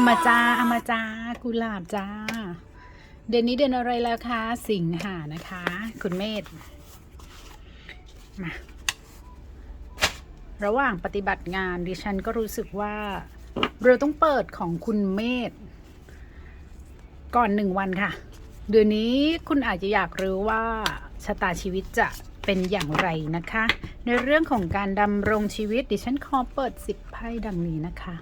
อามาจ้าอามาจ้ากุหลาบจ้า เดือนนี้เดือนอะไรแล้วคะ สิงหานะคะ คุณเมธมาระหว่างปฏิบัติงานดิฉันก็รู้สึกว่า เราต้องเปิดของคุณเมธก่อนหนึ่งวันค่ะ เดือนนี้คุณอาจจะอยากรู้ว่าชะตาชีวิตจะเป็นอย่างไรนะคะ ในเรื่องของการดำรงชีวิตดิฉันขอเปิดสิบไพ่ดังนี้นะคะ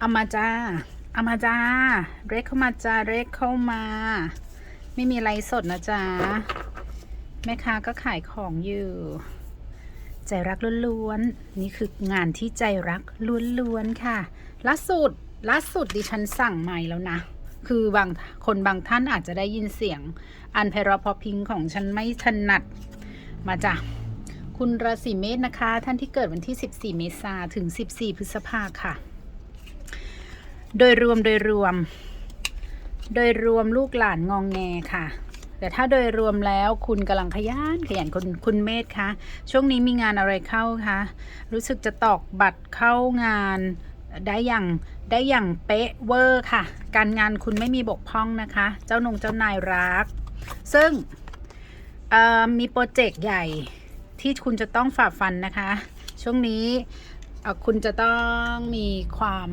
เอามาจ้าเอามาจ้า เรียกเข้ามาจ้า เรียกเข้ามา ไม่มีไรสดนะจ๊ะ แม่ค้าก็ขายของอยู่ ใจรักล้วนๆ นี่คืองานที่ใจรักล้วนๆ ค่ะล่าสุดล่าสุดดิฉันสั่งใหม่แล้วนะ คือบางคนบางท่านอาจจะได้ยินเสียง อันไพเราะพอพิงของฉันไม่ถนัด มาจ้ะคุณราศีเมษนะคะ ท่านที่เกิดวันที่ 14 เมษาถึง 14 พฤษภาค่ะ โดยรวมโดยรวม โดยรวมลูกหลานงองแงค่ะ แต่ถ้าโดยรวมแล้วคุณกำลังขยันขยันคุณคุณเมธคะช่วงนี้มีงานอะไรเข้าคะรู้สึกจะตอกบัตรเข้างานได้อย่างได้อย่างเป๊ะเวอร์ค่ะ การงานคุณไม่มีบกพร่องนะคะ เจ้านงเจ้านายรัก ซึ่งมีโปรเจกต์ใหญ่ที่คุณจะต้องฝ่าฟันนะคะ ช่วงนี้คุณจะต้องมีความ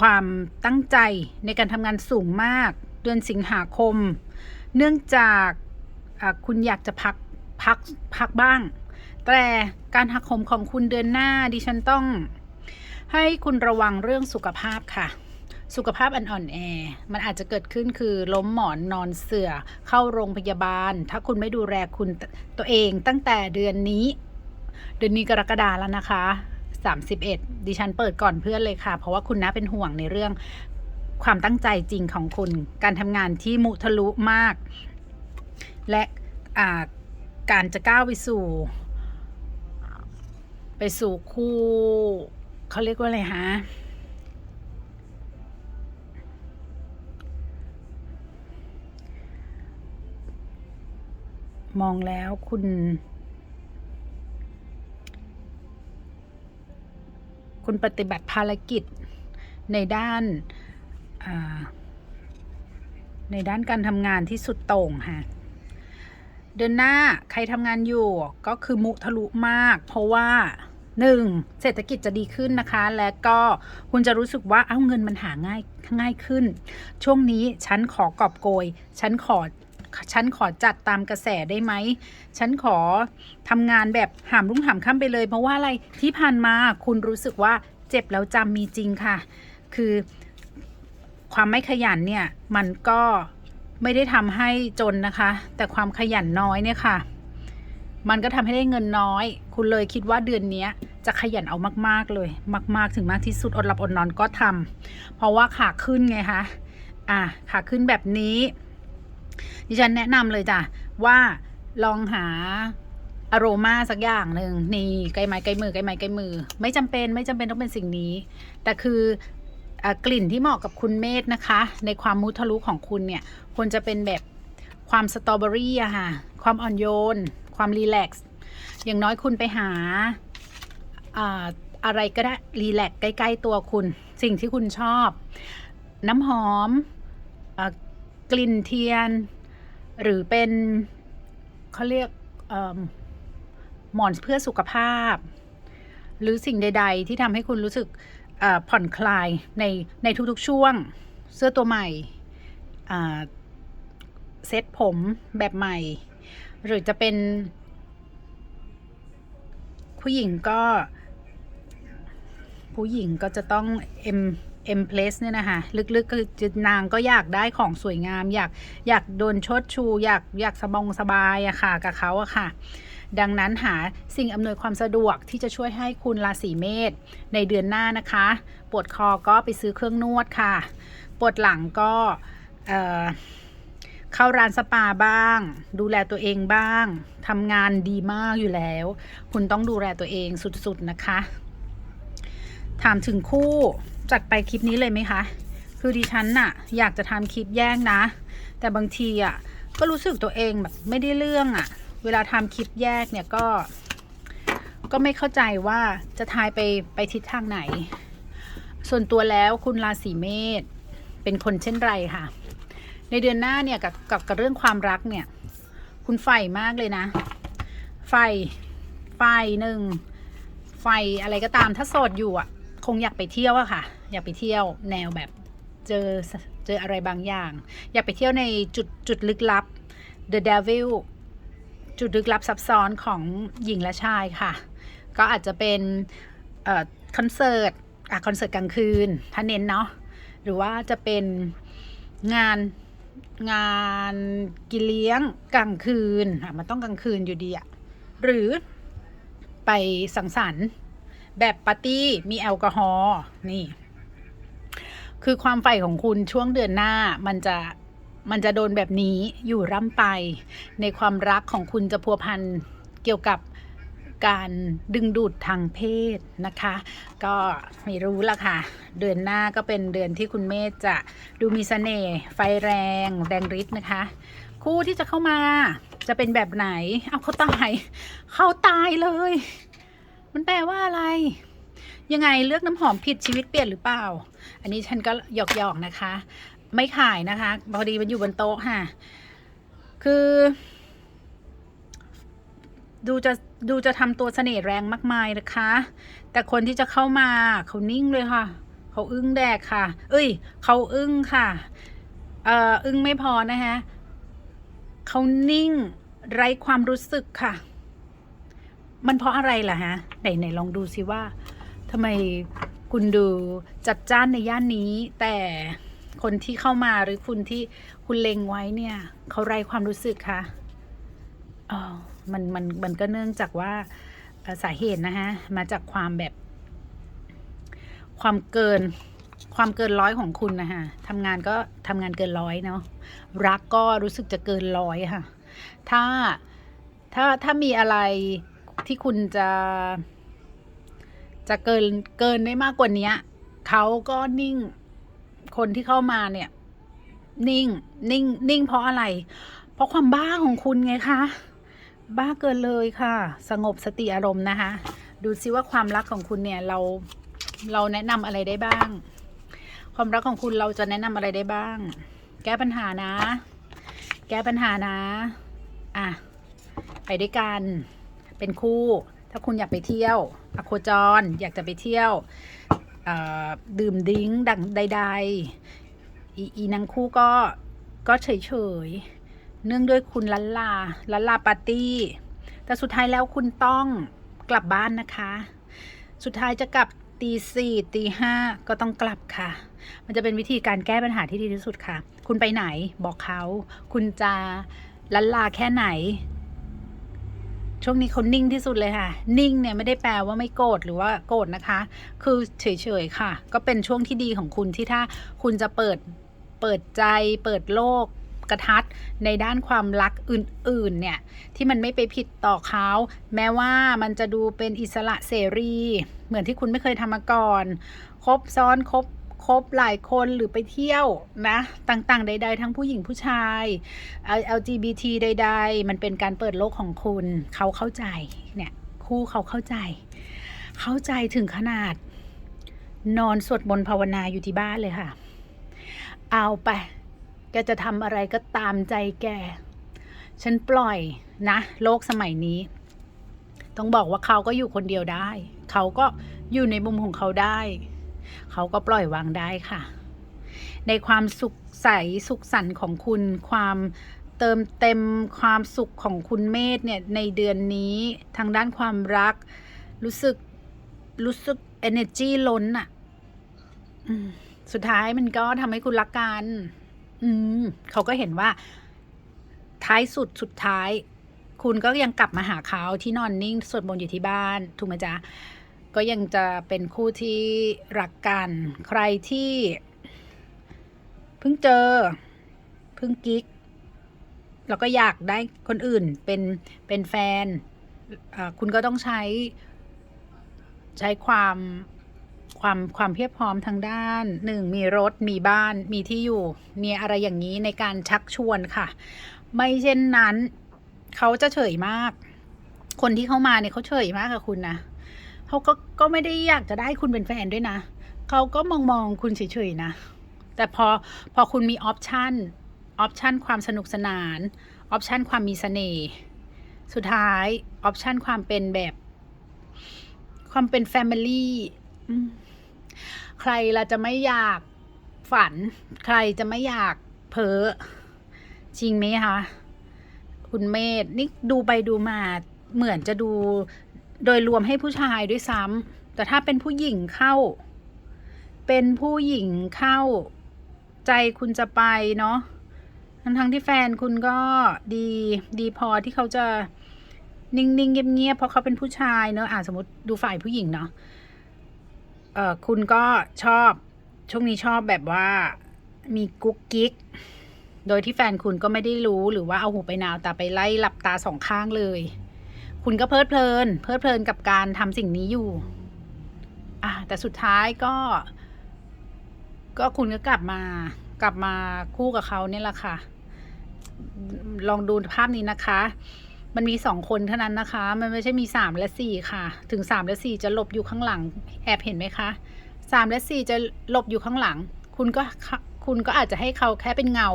ความตั้งใจในการทำงานสูงมาก เดือนสิงหาคม เนื่องจากคุณอยากจะพักพักพักบ้าง แต่การหักโหมของคุณเดือนหน้าดิฉันต้อง ให้คุณระวังเรื่องสุขภาพค่ะ สุขภาพอันอ่อนแอ มันอาจจะเกิดขึ้นคือล้มหมอนนอนเสือ่อเข้าโรงพยาบาล ถ้าคุณไม่ดูแลคุณตัวเองตั้งแต่เดือนนี้ เดือนนี้กรกฎาแล้วนะคะ 31 ดิฉันเปิดก่อนเพื่อนเลยค่ะ เพราะว่าคุณนะเป็นห่วงในเรื่องความตั้งใจจริงของคุณ การทำงานที่มุทะลุมาก และาการจะก้าวไปสู่ ไปสู่คู่เขาเรียกว่าอะไรฮะมองแล้วคุณ คุณปฏิบัติภารกิจในด้านาในด้านการทำงานที่สุดโต่งค่ะเดือนหน้าใครทำงานอยู่ก็คือมุทะลุมาก เพราะว่าหนึ่งเศรษฐกิจจะดีขึ้นนะคะ และก็คุณจะรู้สึกว่าเอ้าเงินมันหาง่ายง่ายขึ้น ช่วงนี้ฉันขอกอบโกย ฉันขอ ฉันขอจัดตามกระแสได้ไหม ฉันขอทำงานแบบหามรุ่งหามค่ำไปเลย เพราะว่าอะไรที่ผ่านมาคุณรู้สึกว่าเจ็บแล้วจำมีจริงค่ะ คือความไม่ขยันเนี่ยมันก็ไม่ได้ทำให้จนนะคะ แต่ความขยันน้อยเนี่ยค่ะ มันก็ทำให้ได้เงินน้อย คุณเลยคิดว่าเดือนเนี้ยจะขยันเอามาก ๆเลย มาก ๆ ถึงมากที่สุดอดหลับอดนอนก็ทำเพราะว่าขาขึ้นไงคะอะขาขึ้นแบบนี้ ดิฉันแนะนำเลยจ้ะ ว่าลองหาอโรมาสักอย่างหนึ่งนี่ใกล้ไม้ใกล้มือใกล้ไม้ใกล้มือ ไม่จำเป็นไม่จำเป็นต้องเป็นสิ่งนี้ แต่คืออกลิ่นที่เหมาะกับคุณเมธนะคะ ในความมุทะลุของคุณเนี่ยควรจะเป็นแบบความสตรอเบอรี่อะค่ะ ความอ่อนโยน ความรีแลกซ์ อย่างน้อยคุณไปหาอ่าอะไรก็ได้รีแลกซ์ใกล้ ๆ ตัวคุณ สิ่งที่คุณชอบ น้ำหอมอ กลิ่นเทียน หรือเป็นเขาเรียกเอิ่มหมอนเพื่อสุขภาพ หรือสิ่งใด ๆ ที่ทำให้คุณรู้สึกอ่อผ่อนคลายในในทุกๆช่วง เสื้อตัวใหม่เซ็ตผมแบบใหม่ หรือจะเป็น ผู้หญิงก็ ผู้หญิงก็จะต้องเอ็ม เอ็มเพลสเนี่ยนะคะลึกๆก็คือนางก็อยากได้ของสวยงาม อยากอยากโดนชดชู อยากอยากสบงสบายอะค่ะกับเขาอะค่ะ ดังนั้นหาสิ่งอำนวยความสะดวกที่จะช่วยให้คุณราศีเมษในเดือนหน้านะคะ ปวดคอก็ไปซื้อเครื่องนวดค่ะ ปวดหลังก็เอ่อเข้าร้านสปาบ้าง ดูแลตัวเองบ้างทำงานดีมากอยู่แล้ว คุณต้องดูแลตัวเองสุดๆนะคะ ถามถึงคู่ จัดไปคลิปนี้เลยไหมคะ คือดิฉันน่ะ อยากจะทำคลิปแย่งนะ แต่บางทีอะก็รู้สึกตัวเองแบบไม่ได้เรื่องอะ เวลาทำคลิปแยกเนี่ยก็ ก็ไม่เข้าใจว่าจะทายไปไปทิศทางไหน ส่วนตัวแล้วคุณราศีเมษเป็นคนเช่นไรค่ะ ในเดือนหน้าเนี่ยกับกับกับเรื่องความรักเนี่ย คุณใฝ่มากเลยนะใฝ่ใฝ่หนึ่งใฝ่อะไรก็ตามถ้าโสดอยู่อะ คงอยากไปเที่ยวอะค่ะ อยากไปเที่ยวแนวแบบเจอเจออะไรบางอย่าง อยากไปเที่ยวในจุดจุดลึกลับ The Devil จุดลึกลับซับซ้อนของหญิงและชายค่ะ ก็อาจจะเป็นอคอนเสิร์ตอะคอนเสิร์ตกลางคืน ถ้าเน้นเนาะหรือว่าจะเป็นงานงานกินเลี้ยงกลางคืนอะมันต้องกลางคืนอยู่ดีอะหรือไปสังสรรค์ แบบปาร์ตี้มีแอลกอฮอล์นี่ คือความใฝ่ของคุณช่วงเดือนหน้ามันจะมันจะโดนแบบนี้อยู่ร่ำไป ในความรักของคุณจะพัวพันเกี่ยวกับการดึงดูดทางเพศนะคะ ก็ไม่รู้ละค่ะ เดือนหน้าก็เป็นเดือนที่คุณเมธจะดูมีเสน่ห์ไฟแรง แรงฤทธิ์นะคะ คู่ที่จะเข้ามาจะเป็นแบบไหน เอาเขาตาย เขาตายเลย มันแปลว่าอะไร ยังไงเลือกน้ำหอมผิดชีวิตเปลี่ยนหรือเปล่า อันนี้ฉันก็หยอกๆนะคะ ไม่ขายนะคะพอดีมันอยู่บนโต๊ะค่ะ คือ ดูจะดูจะทำตัวเสน่ห์แรงมากมายนะคะ แต่คนที่จะเข้ามาเขานิ่งเลยค่ะ เขาอึ้งแดกค่ะ เอ้ย เขาอึ้งค่ะ เอ่ออึ้งไม่พอนะคะเขานิ่งไร้ความรู้สึกค่ะ มันเพราะอะไรล่ะฮะ ไหนไหนลองดูสิว่าทำไมคุณดูจัดจ้านในย่านนี้ แต่คนที่เข้ามาหรือคุณที่คุณเล็งไว้เนี่ยเขาไร้ความรู้สึกคะอ๋อมันมันมันก็เนื่องจากว่าสาเหตุนะฮะ มาจากความแบบ ความเกินความเกินร้อยของคุณนะฮะทำงานก็ทำงานเกินร้อยเนาะ รักก็รู้สึกจะเกินร้อยค่ะ ถ้า ถ้า ถ้ามีอะไร ที่คุณจะจะเกินเกินได้มากกว่านี้เขาก็นิ่ง คนที่เข้ามาเนี่ย นิ่ง นิ่ง นิ่งเพราะอะไร เพราะความบ้าของคุณไงคะ บ้าเกินเลยค่ะ สงบสติอารมณ์นะคะ ดูซิว่าความรักของคุณเนี่ย เราเราแนะนำอะไรได้บ้าง ความรักของคุณเราจะแนะนำอะไรได้บ้าง แก้ปัญหานะ แก้ปัญหานะ อะ ไปด้วยกัน เป็นคู่ ถ้าคุณอยากไปเที่ยวอโคจร อยากจะไปเที่ยวดื่มดิ้งดังใดๆอีอีนางคู่ก็ก็เฉยๆ เนื่องด้วยคุณลันลาลันลาปาร์ตี้ แต่สุดท้ายแล้วคุณต้องกลับบ้านนะคะ สุดท้ายจะกลับตีสี่ตีห้าก็ต้องกลับค่ะ มันจะเป็นวิธีการแก้ปัญหาที่ดีที่สุดค่ะ คุณไปไหนบอกเขา คุณจะลันลาแค่ไหน ช่วงนี้เขานิ่งที่สุดเลยค่ะ นิ่งเนี่ยไม่ได้แปลว่าไม่โกรธหรือว่าโกรธนะคะ คือเฉยๆค่ะ ก็เป็นช่วงที่ดีของคุณที่ถ้าคุณจะเปิดเปิดใจ เปิดโลกกระทัดในด้านความรักอื่นๆเนี่ยที่มันไม่ไปผิดต่อเขา แม้ว่ามันจะดูเป็นอิสระเสรี เหมือนที่คุณไม่เคยทำมาก่อน คบซ้อนคบ คบหลายคนหรือไปเที่ยวนะ ต่างๆ ใด ๆ ทั้งผู้หญิงผู้ชาย LGBT ใด ๆ มันเป็นการเปิดโลกของคุณเขาเข้าใจเนี่ยคู่เขาเข้าใจ เข้าใจถึงขนาด นอนสวดมนต์ภาวนาอยู่ที่บ้านเลยค่ะ เอาไป แกจะทำอะไรก็ตามใจแก ฉันปล่อยนะ โลกสมัยนี้ ต้องบอกว่าเขาก็อยู่คนเดียวได้ เขาก็อยู่ในมุมของเขาได้ เขาก็ปล่อยวางได้ค่ะ ในความสุขใสสุขสันต์ของคุณ ความเติมเต็มความสุขของคุณเมธเนี่ยในเดือนนี้ทางด้านความรัก รู้สึกรู้สึก energy ล้นอะสุดท้ายมันก็ทำให้คุณรักกัน อืมเขาก็เห็นว่า ท้ายสุดสุดท้าย คุณก็ยังกลับมาหาเขาที่นอนนิ่งสวดมนต์อยู่ที่บ้าน ถูกไหมจ๊ะ ก็ยังจะเป็นคู่ที่รักกัน ใครที่ เพิ่งเจอ เพิ่งกิ๊ก แล้วก็อยากได้คนอื่นเป็นเป็นแฟน คุณก็ต้องใช้ ใช้ความความความเพียบพร้อมทางด้านหนึ่งมีรถมีบ้านมีที่อยู่ มีอะไรอย่างนี้ในการชักชวนค่ะ ไม่เช่นนั้น เขาจะเฉยมาก คนที่เข้ามาเนี่ยเขาเฉยมากกับคุณนะ เขาก็ก็ไม่ได้อยากจะได้คุณเป็นแฟนด้วยนะ เขาก็มองมองคุณเฉยๆนะ แต่พอพอคุณมีออปชันออปชันความสนุกสนานออปชันความมีเสน่ห์สุดท้ายออปชันความเป็นแบบ ความเป็นแฟมิลี่ใครละจะไม่อยากฝัน ใครจะไม่อยากเพ้อจริงไหมคะ คุณเมธนี่ดูไปดูมาเหมือนจะดู โดยรวมให้ผู้ชายด้วยซ้ำแต่ถ้าเป็นผู้หญิงเข้า เป็นผู้หญิงเข้า ใจคุณจะไปเนาะทั้งทั้งที่แฟนคุณก็ดีดีพอที่เขาจะนิ่งๆเงียบๆเพราะเขาเป็นผู้ชายเนอะอ่าสมมติดูฝ่ายผู้หญิงเนาะเอ่อคุณก็ชอบช่วงนี้ชอบแบบว่ามีกุ๊กกิ๊ก โดยที่แฟนคุณก็ไม่ได้รู้หรือว่าเอาหูไปนาวตาไปไล่หลับตาสองข้างเลย คุณก็เพลิดเพลิน เพลิดเพลินกับการทำสิ่งนี้อยู่อะแต่สุดท้ายก็ ก็คุณก็กลับมากลับมาคู่กับเขาเนี่ยแหละค่ะ ลองดูภาพนี้นะคะ มันมีสองคนเท่านั้นนะคะ มันไม่ใช่มีสามและสี่ค่ะ ถึงสามและสี่จะหลบอยู่ข้างหลัง แอบเห็นไหมคะสามและสี่จะหลบอยู่ข้างหลัง คุณก็คุณก็อาจจะให้เขาแค่เป็นเงา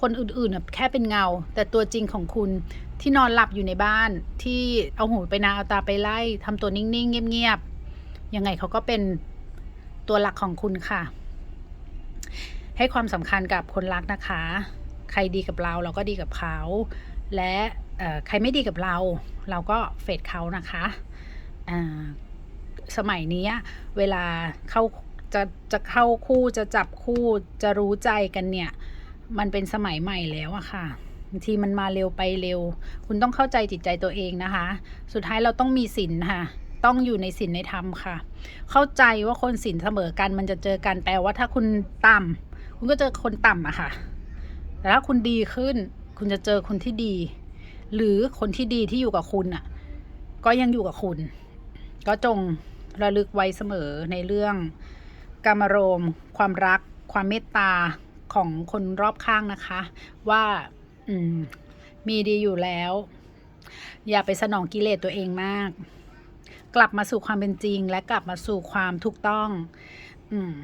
คนอื่นๆแค่เป็นเงา แต่ตัวจริงของคุณ ที่นอนหลับอยู่ในบ้านที่เอาหูไปนาเอาตาไปไล่ทำตัวนิ่งๆ เงียบๆ ยังไงเขาก็เป็นตัวหลักของคุณค่ะ ให้ความสำคัญกับคนรักนะคะ ใครดีกับเราเราก็ดีกับเขา และใครไม่ดีกับเรา เราก็เฟดเขานะคะสมัยนี้เวลาเข้าจะจะเข้าคู่จะจับคู่จะรู้ใจกันเนี่ย มันเป็นสมัยใหม่แล้วอะค่ะ บางทีมันมาเร็วไปเร็ว คุณต้องเข้าใจจิตใจตัวเองนะคะ สุดท้ายเราต้องมีศีลค่ะ ต้องอยู่ในศีลในธรรมค่ะ เข้าใจว่าคนศีลเสมอกันมันจะเจอกันแต่ว่าถ้าคุณต่ำคุณก็เจอคนต่ำอะค่ะ แต่ถ้าคุณดีขึ้น คุณจะเจอคนที่ดี หรือคนที่ดีที่อยู่กับคุณอะก็ยังอยู่กับคุณ ก็จงระลึกไว้เสมอในเรื่องกามารมความรัก ความเมตตาของคนรอบข้างนะคะ ว่า อืม มีดีอยู่แล้ว อย่าไปสนองกิเลสตัวเองมาก กลับมาสู่ความเป็นจริง และกลับมาสู่ความถูกต้อง อืม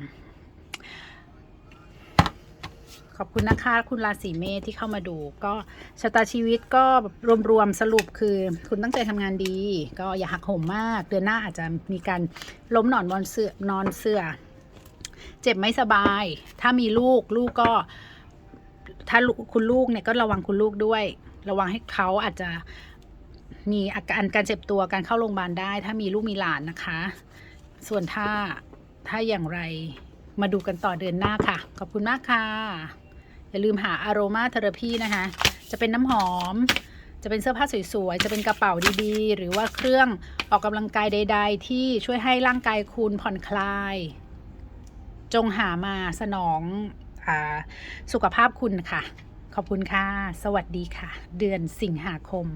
ขอบคุณนะคะ คุณราศีเมษที่เข้ามาดู ก็ชะตาชีวิตก็รวมๆสรุปคือ คุณตั้งใจทำงานดี ก็อย่าหักโหมมาก เดือนหน้าอาจจะมีการล้มหนอนบนเสือนอนเสือเจ็บไม่สบาย ถ้ามีลูกลูกก็ ถ้าคุณลูกเนี่ยก็ระวังคุณลูกด้วย ระวังให้เขาอาจจะมีอาการการเจ็บตัวการเข้าโรงพยาบาลได้ ถ้ามีลูกมีหลานนะคะ ส่วนถ้าถ้าอย่างไรมาดูกันต่อเดือนหน้าค่ะ ขอบคุณมากค่ะ อย่าลืมหาอารมาเทอราพีนะคะ จะเป็นน้ำหอม จะเป็นเสื้อผ้าสวยๆ จะเป็นกระเป๋าดีๆ หรือว่าเครื่องออกกำลังกายใด ๆ ที่ช่วยให้ร่างกายคุณผ่อนคลาย จงหามาสนอง สุขภาพคุณค่ะ ขอบคุณค่ะ สวัสดีค่ะ เดือนสิงหาคม